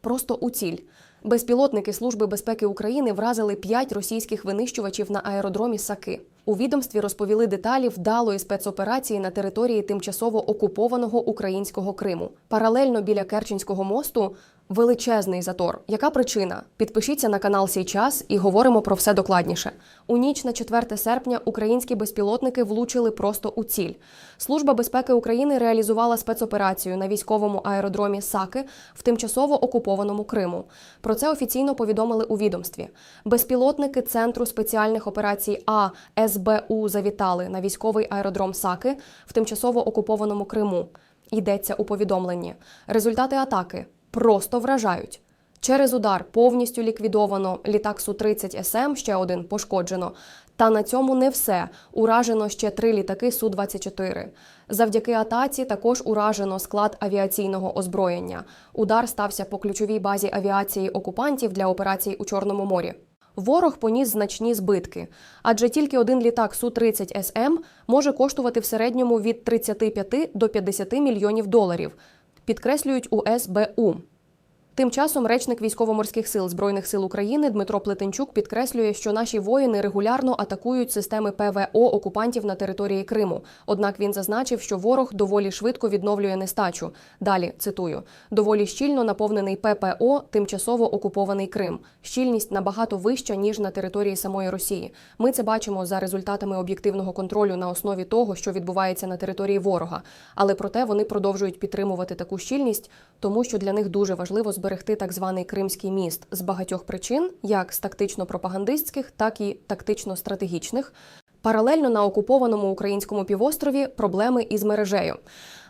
просто у ціль. Безпілотники Служби безпеки України вразили п'ять російських винищувачів на аеродромі Саки. У відомстві розповіли деталі вдалої спецоперації на території тимчасово окупованого українського Криму. Паралельно біля Керченського мосту величезний затор. Яка причина? Підпишіться на канал «Сій час» і говоримо про все докладніше. У ніч на 4 серпня українські безпілотники влучили просто у ціль. Служба безпеки України реалізувала спецоперацію на військовому аеродромі Саки в тимчасово окупованому Криму. Про це офіційно повідомили у відомстві. Безпілотники Центру спеціальних операцій А СБУ завітали на військовий аеродром Саки в тимчасово окупованому Криму. Йдеться у повідомленні. Результати атаки просто вражають. Через удар повністю ліквідовано літак Су-30 СМ, ще один пошкоджено. Та на цьому не все. Уражено ще три літаки Су-24. Завдяки атаці також уражено склад авіаційного озброєння. Удар стався по ключовій базі авіації окупантів для операцій у Чорному морі. Ворог поніс значні збитки, адже тільки один літак Су-30 СМ може коштувати в середньому від 35 до 50 мільйонів доларів, підкреслюють у СБУ. Тим часом речник військово-морських сил збройних сил України Дмитро Плетенчук підкреслює, що наші воїни регулярно атакують системи ПВО окупантів на території Криму. Однак він зазначив, що ворог доволі швидко відновлює нестачу. Далі цитую: доволі щільно наповнений ППО, тимчасово окупований Крим. Щільність набагато вища ніж на території самої Росії. Ми це бачимо за результатами об'єктивного контролю на основі того, що відбувається на території ворога. Але проте вони продовжують підтримувати таку щільність, тому що для них дуже важливо зберегти так званий Кримський міст з багатьох причин, як з тактично-пропагандистських, так і тактично-стратегічних. Паралельно на окупованому українському півострові проблеми із мережею.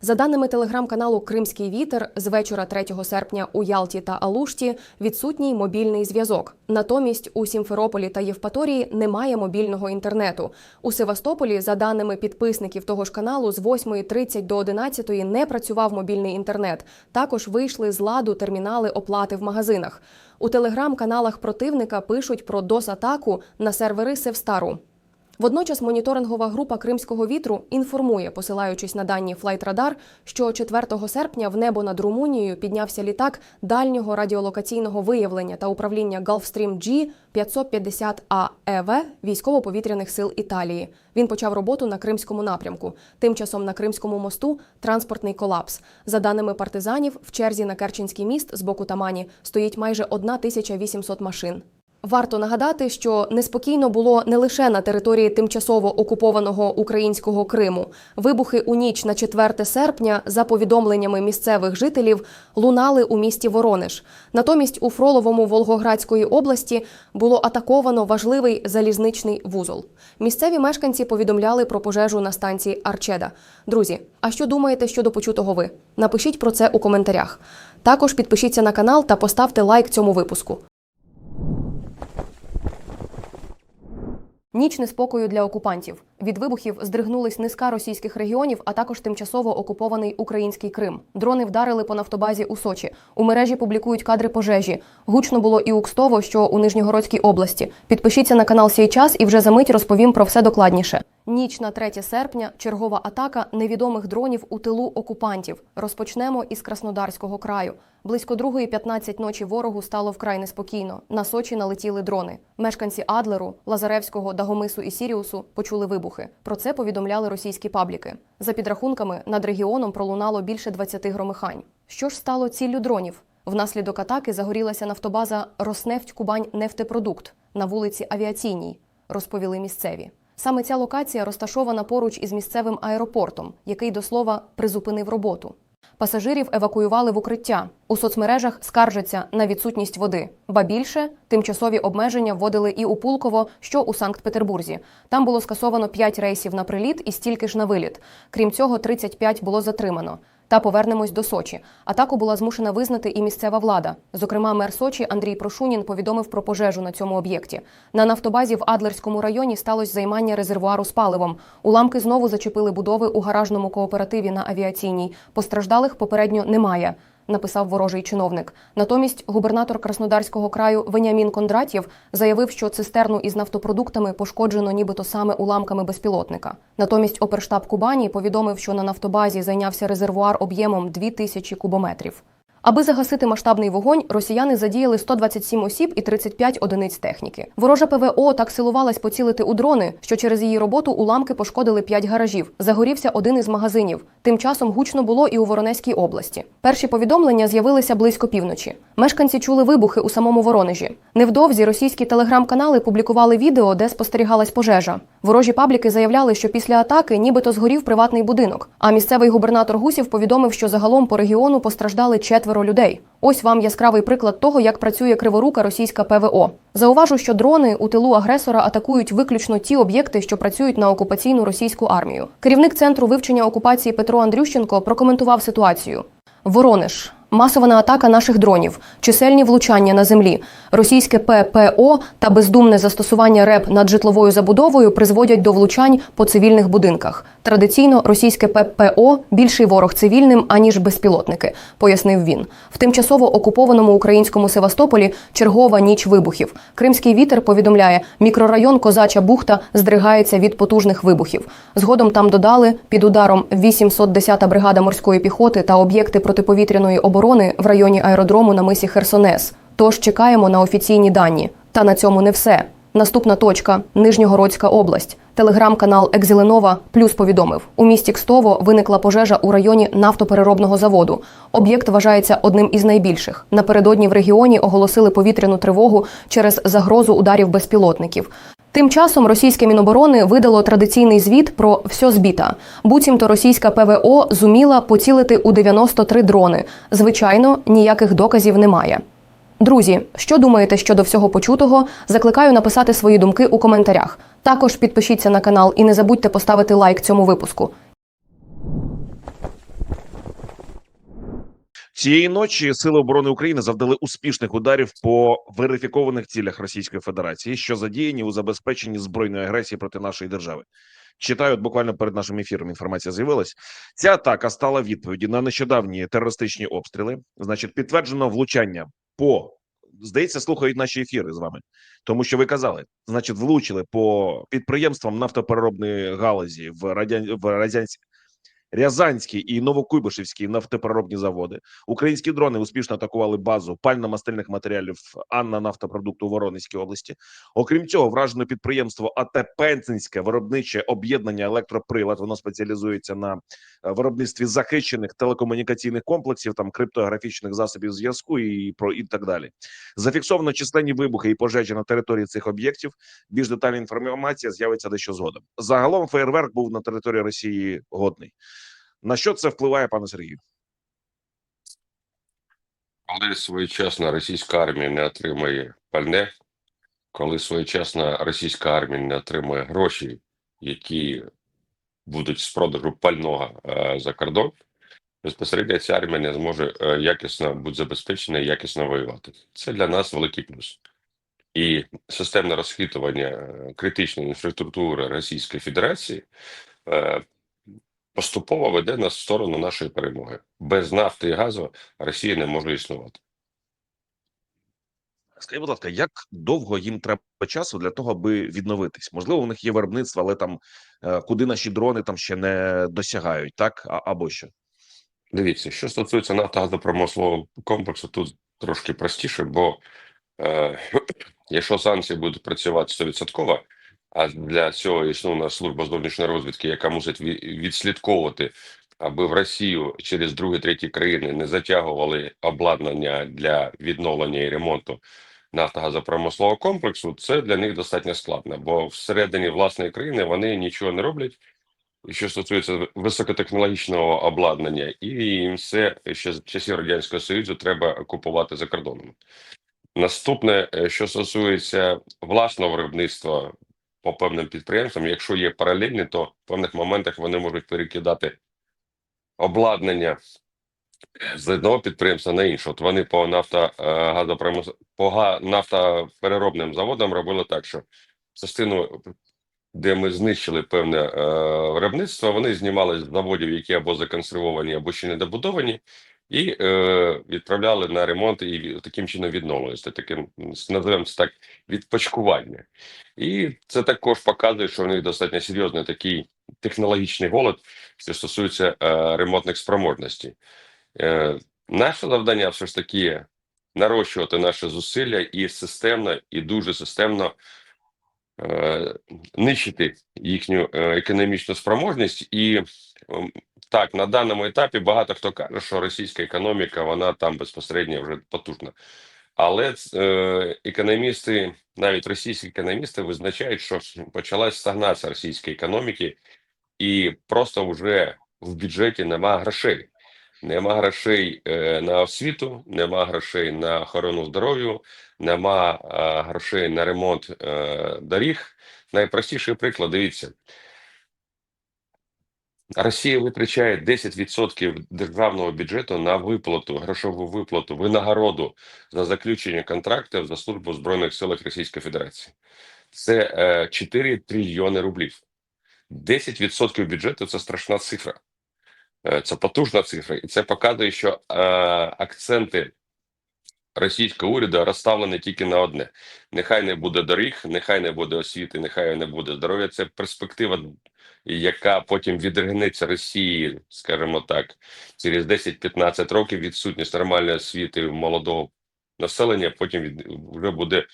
За даними телеграм-каналу Кримський вітер, з вечора 3 серпня у Ялті та Алушті відсутній мобільний зв'язок. Натомість у Сімферополі та Євпаторії немає мобільного інтернету. У Севастополі, за даними підписників того ж каналу, з 8.30 до 11.00 не працював мобільний інтернет. Також вийшли з ладу термінали оплати в магазинах. У телеграм-каналах противника пишуть про DOS-атаку на сервери Севстару. Водночас моніторингова група Кримського вітру інформує, посилаючись на дані Флайтрадар, що 4 серпня в небо над Румунією піднявся літак дальнього радіолокаційного виявлення та управління Gulfstream G 550 АЕВ військово-повітряних сил Італії. Він почав роботу на кримському напрямку. Тим часом на Кримському мосту транспортний колапс. За даними партизанів, в черзі на Керченський міст з боку Тамані стоїть майже 1800 машин. Варто нагадати, що неспокійно було не лише на території тимчасово окупованого українського Криму. Вибухи у ніч на 4 серпня, за повідомленнями місцевих жителів, лунали у місті Воронеж. Натомість у Фроловому Волгоградської області було атаковано важливий залізничний вузол. Місцеві мешканці повідомляли про пожежу на станції Арчеда. Друзі, а що думаєте щодо почутого ви? Напишіть про це у коментарях. Також підпишіться на канал та поставте лайк цьому випуску. Ніч неспокою для окупантів. Від вибухів здригнулись низка російських регіонів, а також тимчасово окупований український Крим. Дрони вдарили по нафтобазі у Сочі. У мережі публікують кадри пожежі. Гучно було і у Кстово, що у Нижньогородській області. Підпишіться на канал «Сій час і вже за мить розповім про все докладніше. Ніч на 3 серпня чергова атака невідомих дронів у тилу окупантів. Розпочнемо із Краснодарського краю. Близько 2.15 ночі ворогу стало вкрай неспокійно. На Сочі налетіли дрони. Мешканці Адлеру, Лазаревського, Дагомису і Сіріусу почули вибухи. Про це повідомляли російські пабліки. За підрахунками, над регіоном пролунало більше 20 громихань. Що ж стало ціллю дронів? Внаслідок атаки загорілася нафтобаза Роснефть Кубань Нефтепродукт на вулиці Авіаційній, розповіли місцеві. Саме ця локація розташована поруч із місцевим аеропортом, який до слова призупинив роботу. Пасажирів евакуювали в укриття. У соцмережах скаржаться на відсутність води. Ба більше тимчасові обмеження вводили і у Пулково, що у Санкт-Петербурзі. Там було скасовано 5 рейсів на приліт і стільки ж на виліт. Крім цього, 35 було затримано. Та повернемось до Сочі. Атаку була змушена визнати і місцева влада. Зокрема, мер Сочі Андрій Прошунін повідомив про пожежу на цьому об'єкті. На нафтобазі в Адлерському районі сталося займання резервуару з паливом. Уламки знову зачепили будови у гаражному кооперативі на авіаційній. Постраждалих попередньо немає. Написав ворожий чиновник. Натомість губернатор Краснодарського краю Венямін Кондратєв заявив, що цистерну із нафтопродуктами пошкоджено нібито саме уламками безпілотника. Натомість оперштаб Кубані повідомив, що на нафтобазі зайнявся резервуар об'ємом 2000 кубометрів. Аби загасити масштабний вогонь, росіяни задіяли 127 осіб і 35 одиниць техніки. Ворожа ПВО так силувалась поцілити у дрони, що через її роботу уламки пошкодили 5 гаражів. Загорівся один із магазинів. Тим часом гучно було і у Воронезькій області. Перші повідомлення з'явилися близько півночі. Мешканці чули вибухи у самому Воронежі. Невдовзі російські телеграм-канали публікували відео, де спостерігалась пожежа. Ворожі пабліки заявляли, що після атаки нібито згорів приватний будинок. А місцевий губернатор Гусів повідомив, що загалом по регіону постраждали четверо людей. Ось вам яскравий приклад того, як працює криворука російська ПВО. Зауважу, що дрони у тилу агресора атакують виключно ті об'єкти, що працюють на окупаційну російську армію. Керівник центру вивчення окупації Петро Андрющенко прокоментував ситуацію. Воронеж. Масована атака наших дронів, чисельні влучання на землі, російське ППО та бездумне застосування РЕП над житловою забудовою призводять до влучань по цивільних будинках. Традиційно російське ППО більший ворог цивільним аніж безпілотники, пояснив він. В тимчасово окупованому українському Севастополі чергова ніч вибухів. Кримський вітер повідомляє, мікрорайон Козача бухта здригається від потужних вибухів. Згодом там додали під ударом 810-та бригада морської піхоти та об'єкти протиповітряної оборони в районі аеродрому на мисі Херсонес. Тож чекаємо на офіційні дані. Та на цьому не все. Наступна точка Нижньогородська область. Телеграм-канал Екзеленова плюс повідомив: у місті Кстово виникла пожежа у районі нафтопереробного заводу. Об'єкт вважається одним із найбільших. Напередодні в регіоні оголосили повітряну тривогу через загрозу ударів безпілотників. Тим часом російське міноборони видало традиційний звіт про все збіта. Буцімто російська ПВО зуміла поцілити у 93 дрони. Звичайно, ніяких доказів немає. Друзі, що думаєте щодо всього почутого? Закликаю написати свої думки у коментарях. Також підпишіться на канал і не забудьте поставити лайк цьому випуску. Цієї ночі Сили оборони України завдали успішних ударів по верифікованих цілях Російської Федерації, що задіяні у забезпеченні збройної агресії проти нашої держави. Читаю, буквально перед нашим ефіром інформація з'явилась. Ця атака стала відповіді на нещодавні терористичні обстріли. Значить, підтверджено влучання по здається, слухають наші ефіри з вами, тому що ви казали, значить, влучили по підприємствам нафтопереробної галузі в радянсь... в радянській. Рязанські і Новокуйбишевські нафтопереробні заводи. Українські дрони успішно атакували базу пально-мастильних матеріалів Анна Нафтопродукту у Воронезькій області. Окрім цього, вражено підприємство АТ Пензенське виробниче об'єднання електроприлад. Воно спеціалізується на е, виробництві захищених телекомунікаційних комплексів, там криптографічних засобів зв'язку і про і так далі. Зафіксовано численні вибухи і пожежі на території цих об'єктів. Більш детальна інформація з'явиться дещо згодом. Загалом фейерверк був на території Росії годний. На що це впливає, пане Сергію? Коли своєчасно російська армія не отримає пальне, коли своєчасно російська армія не отримує гроші, які будуть з продажу пального е, за кордон, безпосередньо ця армія не зможе е, якісно бути забезпечена і якісно воювати. Це для нас великий плюс. І системне розхитування е, критичної інфраструктури Російської Федерації е, поступово веде нас в сторону нашої перемоги. Без нафти і газу Росія не може існувати. Скажіть, будь ласка, як довго їм треба часу для того, аби відновитись? Можливо, у них є виробництво, але там е, куди наші дрони там ще не досягають, так А- або що? Дивіться, що стосується нафтогазопромислового комплексу, тут трошки простіше, бо е, якщо санкції будуть працювати 100%, а для цього існує служба зовнішньої розвідки, яка мусить відслідковувати, аби в Росію через другі треті країни не затягували обладнання для відновлення і ремонту нафтогазопромислового комплексу, це для них достатньо складно, бо всередині власної країни вони нічого не роблять. Що стосується високотехнологічного обладнання, і їм все ще з часів радянського союзу треба купувати за кордоном. Наступне, е, що стосується власного виробництва по певним підприємствам, якщо є паралельні, то в певних моментах вони можуть перекидати обладнання з одного підприємства на інше. От вони по нафтогазопромис... по га- нафтопереробним заводам робили так, що частину де ми знищили певне е, виробництво, вони знімали з заводів, які або законсервовані, або ще не добудовані, і е, відправляли на ремонт і таким чином відновлювалися. Таке називаємо це так відпочкування. І це також показує, що в них достатньо серйозний такий технологічний голод, що стосується е, ремонтних спроможностей. Е, Наше завдання все ж таки нарощувати наші зусилля і системно, і дуже системно е, нищити їхню е, економічну спроможність. І ем, так, на даному етапі багато хто каже, що російська економіка вона там безпосередньо вже потужна. Але е, економісти, навіть російські економісти, визначають, що почалась стагнація російської економіки, і просто вже в бюджеті нема грошей. Нема грошей е, на освіту, нема грошей на охорону здоров'я, нема е, грошей на ремонт доріг. Найпростіший приклад, дивіться. Росія витрачає 10% державного бюджету на виплату, грошову виплату, винагороду за заключення контрактів за службу в Збройних силах Російської Федерації. Це е, 4 трильйони рублів. 10% бюджету це страшна цифра. Е, Це потужна цифра, і це показує, що е, акценти російського уряду розставлені тільки на одне: нехай не буде доріг, нехай не буде освіти, нехай не буде здоров'я. Це перспектива, яка потім відригнеться Росії, скажімо так, через 10-15 років відсутність нормальної освіти молодого населення. Потім від, вже буде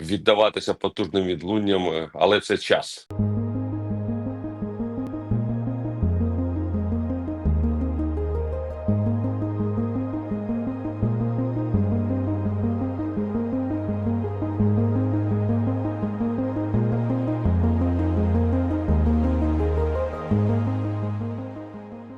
віддаватися потужним відлунням, е, але це час.